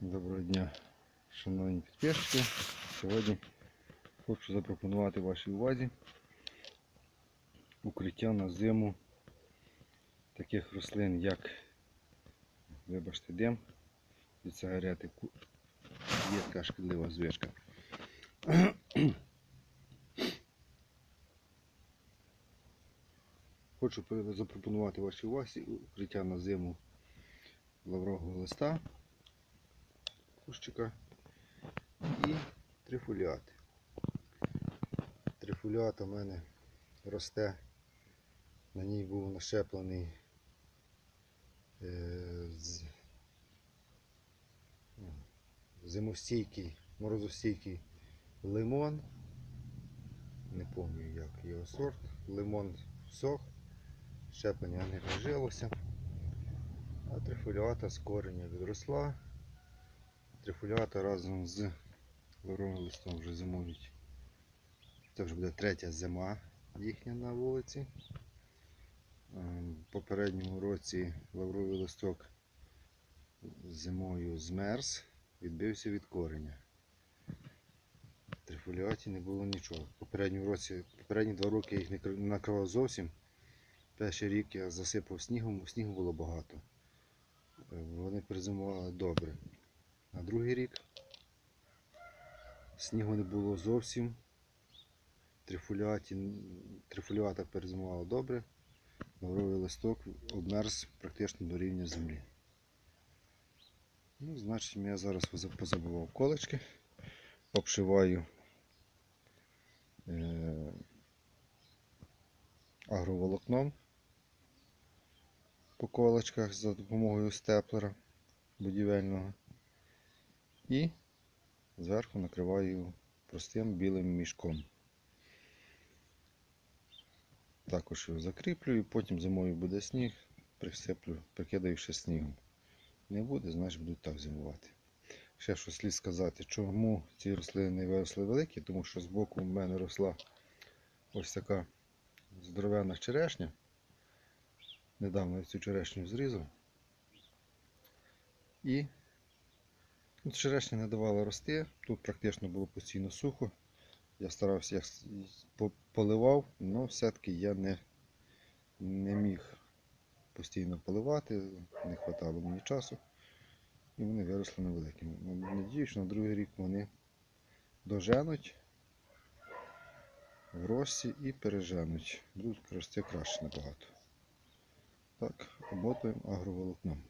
Доброго дня, шановні підписчики. Сьогодні хочу запропонувати вашій увазі укриття на зиму таких рослин, як, вибачте, дим від сигарети. Ку- Є така шкідлива звичка. Хочу запропонувати вашій увазі укриття на зиму лаврового листа кущика і трифоліати. Трифоліат у мене росте, на ній був нашеплений е, з- ну, зимостійкий, морозостійкий лимон. Не пам'ятаю як його сорт. Лимон сох, щеплення не прижилося, а трифоліата з кореня відросла. Трифоліата разом з лавровим листом вже зимують. Це вже буде третя зима їхня на вулиці. Ем, В попередньому році лавровий листок зимою змерз, відбився від кореня. В трифоліаті не було нічого. Попередньому році, попередні два роки їх не кр- накривав зовсім. Перший рік я засипав снігом, снігу було багато. Е, Вони перезимували добре. На другий рік снігу не було зовсім. Трифоліата перезимувала добре. Лавровий листок обмерз практично до рівня землі. Ну, значить, я зараз поза- позабивав колечки, обшиваю е- агроволокном по колочках за допомогою степлера будівельного. І зверху накриваю простим білим мішком. Також його закріплюю, потім зимою буде сніг, присиплю, прикидаю ще снігом. Не буде, значить будуть так зимувати. Ще що слід сказати, чому ці рослини не виросли великі, тому що збоку в мене росла ось така здоровенна черешня. Недавно я цю черешню зрізав. І Тут черешня не давала рости, тут практично було постійно сухо. Я старався як поливав, але все-таки я не, не міг постійно поливати, не вистачало мені часу. І вони виросли невеликими. Ну, Надіюсь, що на другий рік вони доженуть в рості і переженуть. Будуть рости краще набагато. Так, омотуємо агроволокном.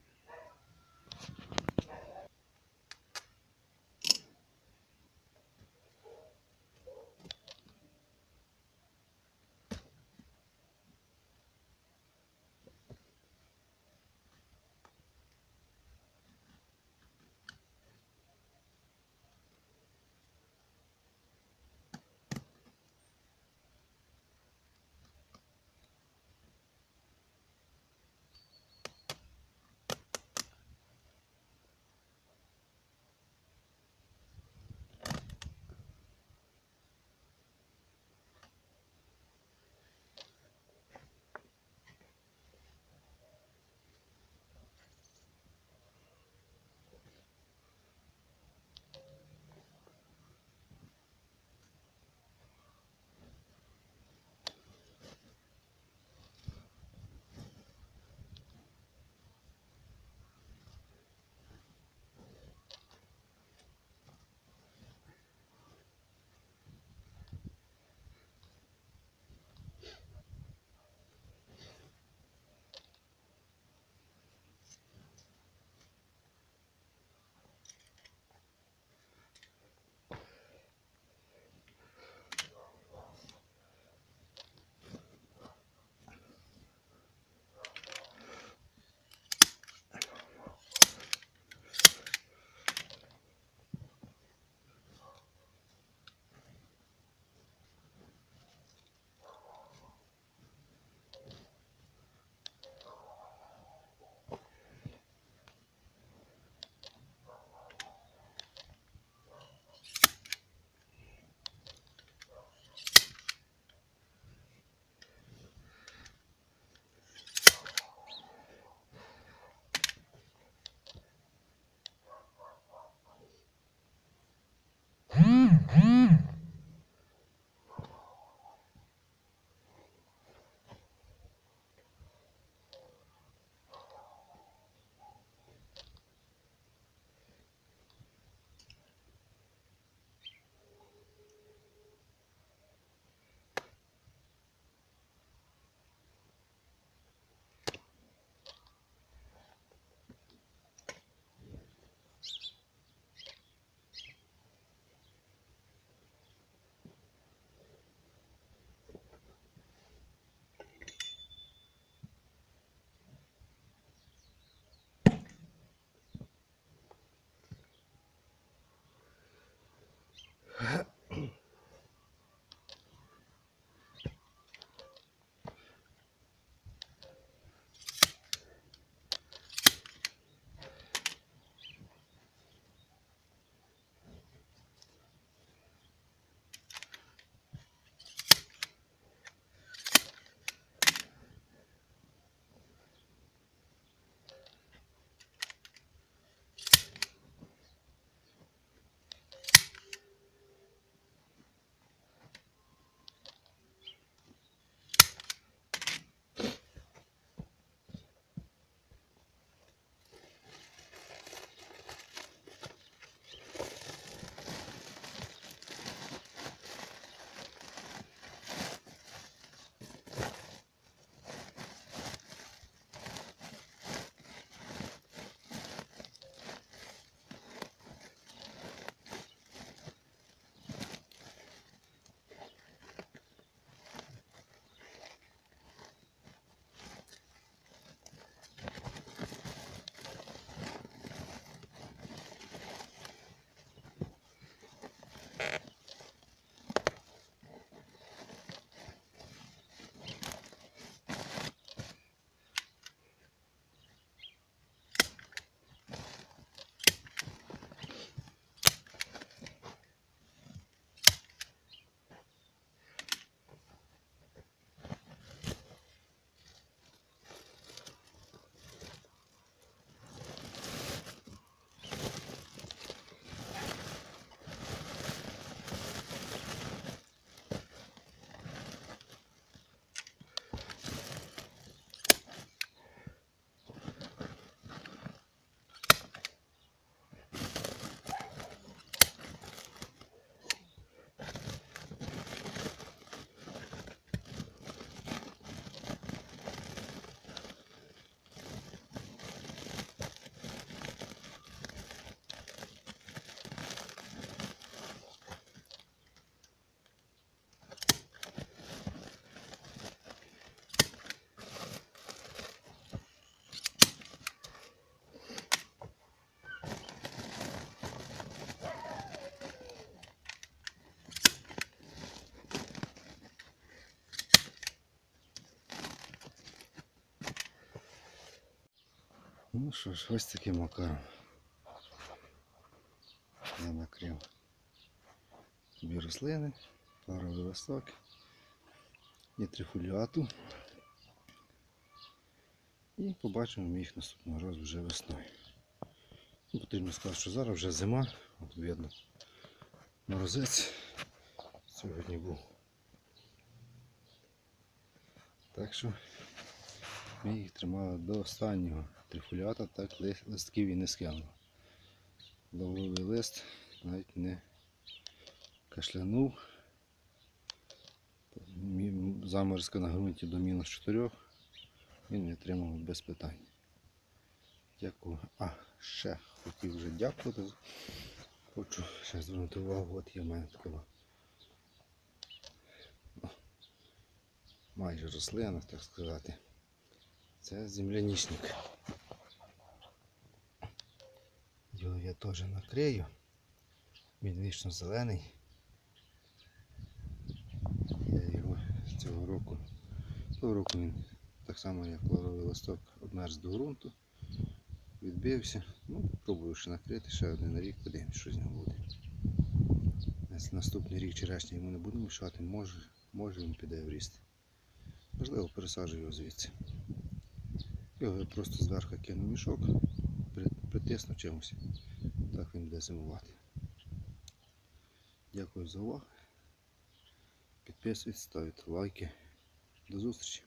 Ну що ж, ось таким макаром. Я накрив дві рослини, паровий листок і трифоліату. І побачимо їх наступного разу вже весною. Ну, потрібно сказати, що зараз вже зима, от видно. Морозець сьогодні був. Так що ми їх тримали до останнього трифоліата, так листків і не скинули. Лавровий лист навіть не кашлянув. Заморозка на ґрунті до мінус 4 він витримав без питань. Дякую. А, ще хотів вже дякувати. Хочу ще звернути увагу, от є в мене така майже рослина, так сказати. Це земляничник. Його я теж накрию. Він вічно зелений. Я його цього року. Того року він так само як лавровий листок обмерз до ґрунту. Відбився. Ну, пробую ще накрити ще один рік, подивимось, що з нього буде. Наступний рік черешня йому не буде мішати, може, може він піде в ріст. Можливо, пересаджую його звідси. Його я просто зверху кину мішок, при- притисну чимось. Так він буде зимувати. Дякую за увагу. Підписуйтесь, ставте лайки. До зустрічі!